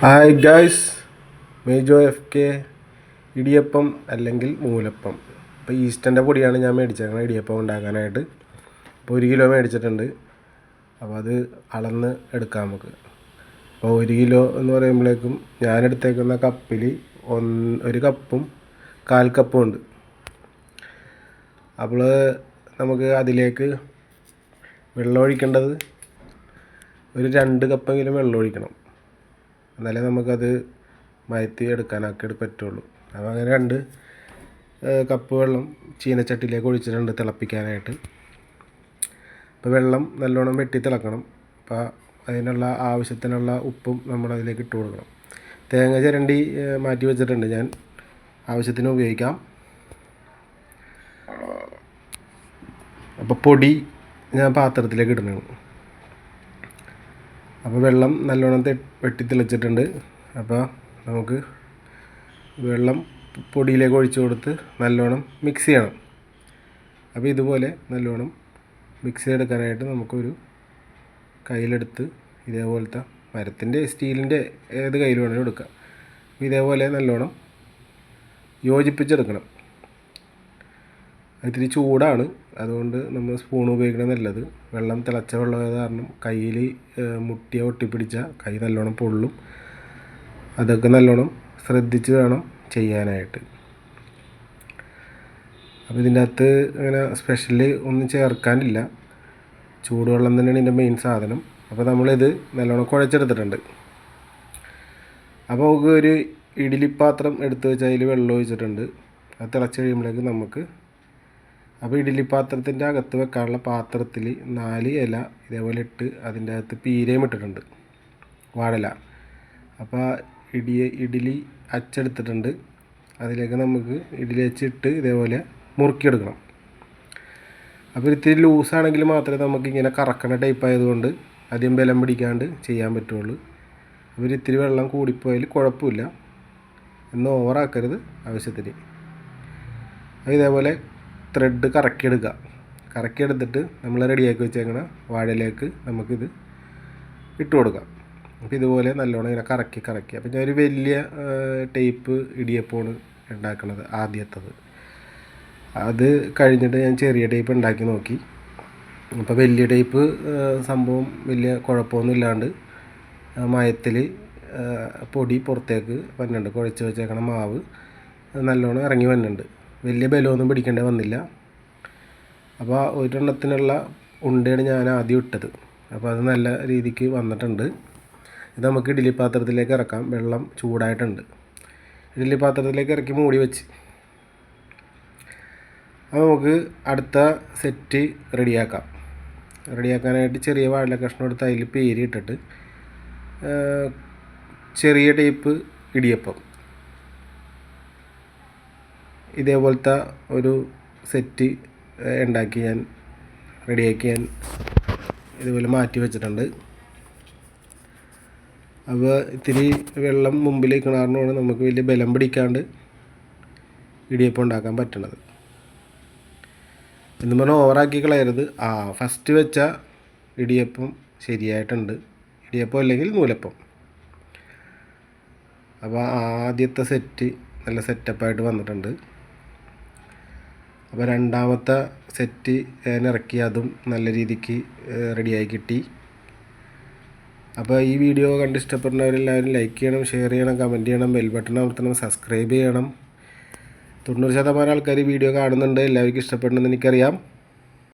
Hi guys Mejo F K idiyappam അല്ലെങ്കിൽ മൂലപ്പം. ഇപ്പോൾ ഈസ്റ്റന്റെ പൊടിയാണ് ഞാൻ മേടിച്ചേക്കുന്നത് ഇടിയപ്പം ഉണ്ടാക്കാനായിട്ട്. അപ്പോൾ ഒരു കിലോ മേടിച്ചിട്ടുണ്ട്. അപ്പോൾ അത് അളന്ന് എടുക്കാം നമുക്ക്. അപ്പോൾ ഒരു കിലോ എന്ന് പറയുമ്പോഴേക്കും ഞാൻ എടുത്തേക്കുന്ന കപ്പിൽ ഒന്ന് ഒരു കപ്പും കാൽ കപ്പും ഉണ്ട്. അപ്പോൾ നമുക്ക് അതിലേക്ക് വെള്ളം ഒഴിക്കേണ്ടത് ഒരു രണ്ട് കപ്പെങ്കിലും വെള്ളം ഒഴിക്കണം. എന്നാലേ നമുക്കത് മയത്തി എടുക്കാനൊക്കെ പറ്റുള്ളൂ. അപ്പോൾ അങ്ങനെ രണ്ട് കപ്പ് വെള്ളം ചീനച്ചട്ടിയിലേക്ക് ഒഴിച്ചിട്ടുണ്ട് തിളപ്പിക്കാനായിട്ട്. അപ്പോൾ വെള്ളം നല്ലോണം വെട്ടി തിളക്കണം. അപ്പോൾ അതിനുള്ള ആവശ്യത്തിനുള്ള ഉപ്പും നമ്മൾ അതിലേക്ക് ഇട്ട് കൊടുക്കണം. തേങ്ങ ചിരണ്ടി മാറ്റി വെച്ചിട്ടുണ്ട്. ഞാൻ ആവശ്യത്തിന് ഉപയോഗിക്കാം. അപ്പോൾ പൊടി ഞാൻ പാത്രത്തിലേക്ക് ഇടണം അപ്പോൾ വെള്ളം നല്ലോണം വെട്ടി തിളച്ചിട്ടുണ്ട്. അപ്പോൾ നമുക്ക് വെള്ളം പൊടിയിലേക്ക് ഒഴിച്ചു കൊടുത്ത് നല്ലോണം മിക്സ് ചെയ്യണം. അപ്പോൾ ഇതുപോലെ നല്ലോണം മിക്സ് ചെയ്തെടുക്കാനായിട്ട് നമുക്കൊരു കയ്യിലെടുത്ത് ഇതേപോലത്തെ മരത്തിന്റെ സ്റ്റീലിന്റെ ഏത് കയ്യിൽ വേണമെങ്കിലും എടുക്കാം. ഇതേപോലെ നല്ലോണം യോജിപ്പിച്ചെടുക്കണം. ഇത്തിരി ചൂടാണ്. അതുകൊണ്ട് നമ്മൾ സ്പൂൺ ഉപയോഗിക്കണം നല്ലത്. വെള്ളം തിളച്ച വെള്ളം ആയത് കാരണം കയ്യിൽ മുട്ടിയ ഒട്ടിപ്പിടിച്ച കൈ നല്ലോണം പൊള്ളും. അതൊക്കെ നല്ലോണം ശ്രദ്ധിച്ച് വേണം ചെയ്യാനായിട്ട്. അപ്പോൾ ഇതിന്റെ അകത്ത് അങ്ങനെ സ്പെഷ്യൽ ഒന്നും ചേർക്കാനില്ല. ചൂടുവെള്ളം തന്നെയാണ് ഇതിന്റെ മെയിൻ സാധനം. അപ്പോൾ നമ്മളിത് നല്ലോണം കുഴച്ചെടുത്തിട്ടുണ്ട്. അപ്പോൾ നമുക്ക് ഒരു ഇഡ്ഡലി പാത്രം എടുത്ത് വെച്ച് അതിൽ വെള്ളം ഒഴിച്ചിട്ടുണ്ട്. അത് തിളച്ച് കഴിയുമ്പോഴേക്ക് നമുക്ക് അപ്പോൾ ഇഡ്ഡലി പാത്രത്തിന്റെ അകത്ത് വെക്കാനുള്ള പാത്രത്തിൽ നാല് ഇല ഇതേപോലെ ഇട്ട് അതിന്റെ അകത്ത് പീരയും ഇട്ടിട്ടുണ്ട്. വാഴല അപ്പോൾ ഇടിയ ഇഡ്ഡലി അച്ചെടുത്തിട്ടുണ്ട്. അതിലേക്ക് നമുക്ക് ഇഡ്ഡലി അച്ചിട്ട് ഇതേപോലെ മുറുക്കിയെടുക്കണം. അപ്പോൾ ഇത്തിരി ലൂസാണെങ്കിൽ മാത്രമേ നമുക്ക് ഇങ്ങനെ കറക്കണ ടൈപ്പ് ആയതുകൊണ്ട് അധികം ബലം പിടിക്കാണ്ട് ചെയ്യാൻ പറ്റുള്ളൂ. അപ്പോൾ ഇത്തിരി വെള്ളം കൂടിപ്പോയാൽ കുഴപ്പമില്ല. എന്ന് ഓവറാക്കരുത് ആവശ്യത്തിന്. ഇതേപോലെ ത്രെഡ് കറക്കിയെടുക്കുക. കറക്കിയെടുത്തിട്ട് നമ്മൾ റെഡിയാക്കി വെച്ചേക്കണ വാഴയിലേക്ക് നമുക്കിത് ഇട്ട് കൊടുക്കാം. അപ്പോൾ ഇതുപോലെ നല്ലോണം ഇങ്ങനെ കറക്കി കറക്കി. അപ്പോൾ ഞാനൊരു വലിയ ടേപ്പ് ഇടിയപ്പമാണ് ഉണ്ടാക്കുന്നത് ആദ്യത്തത്. അത് കഴിഞ്ഞിട്ട് ഞാൻ ചെറിയ ടേപ്പ് ഉണ്ടാക്കി നോക്കി. അപ്പോൾ വലിയ ടേപ്പ് സംഭവം വലിയ കുഴപ്പമൊന്നും ഇല്ലാണ്ട് മയത്തിൽ പൊടി പുറത്തേക്ക് വന്നിട്ടുണ്ട്. കുഴച്ച് വെച്ചേക്കണ മാവ്. നല്ലോണം ഇറങ്ങി വന്നുണ്ട് വലിയ ബലമൊന്നും പിടിക്കേണ്ടി വന്നില്ല. അപ്പോൾ ഒരെണ്ണത്തിനുള്ള ഉണ്ടയാണ് ഞാൻ ആദ്യം ഇട്ടത്. അപ്പോൾ അത് നല്ല രീതിക്ക് വന്നിട്ടുണ്ട്. ഇത് നമുക്ക് ഇഡ്ഡലി പാത്രത്തിലേക്ക് ഇറക്കാം. വെള്ളം ചൂടായിട്ടുണ്ട്. ഇഡ്ഡലി പാത്രത്തിലേക്ക് ഇറക്കി മൂടി വെച്ച്. അപ്പോൾ നമുക്ക് അടുത്ത സെറ്റ് റെഡിയാക്കാം. റെഡിയാക്കാനായിട്ട് ചെറിയ വാഴ കഷ്ണം എടുത്ത് അതിൽ പേരിയിട്ടിട്ട് ആ, ചെറിയ ടൈപ്പ് ഇടിയപ്പം. ഇതേപോലത്തെ ഒരു സെറ്റ് ഉണ്ടാക്കി ഞാൻ റെഡിയാക്കി ഞാൻ ഇതുപോലെ മാറ്റി വെച്ചിട്ടുണ്ട്. അപ്പോൾ ഇത്തിരി വെള്ളം മുമ്പിൽ കിണറിനോട് നമുക്ക് വലിയ ബലം പിടിക്കാണ്ട് ഇടിയപ്പം ഉണ്ടാക്കാൻ പറ്റണത്. എന്ന് പറഞ്ഞാൽ ഓവറാക്കി കളയരുത്. ആ ഫസ്റ്റ് വെച്ച ഇടിയപ്പം ശരിയായിട്ടുണ്ട്. ഇടിയപ്പം അല്ലെങ്കിൽ നൂലപ്പം. അപ്പോൾ ആദ്യത്തെ സെറ്റ് നല്ല സെറ്റപ്പായിട്ട് വന്നിട്ടുണ്ട്. അപ്പോൾ രണ്ടാമത്തെ സെറ്റ് ഇറക്കി അതും നല്ല രീതിക്ക് റെഡിയായി കിട്ടി. അപ്പോൾ ഈ വീഡിയോ കണ്ട് ഇഷ്ടപ്പെടുന്നവരെല്ലാവരും ലൈക്ക് ചെയ്യണം ഷെയർ ചെയ്യണം കമന്റ് ചെയ്യണം ബെൽ ബട്ടൺ അമർത്തണം സബ്സ്ക്രൈബ് ചെയ്യണം. തൊണ്ണൂറ് ശതമാനം ആൾക്കാർ വീഡിയോ കാണുന്നുണ്ട്. എല്ലാവർക്കും ഇഷ്ടപ്പെടുന്നെന്ന് എനിക്കറിയാം.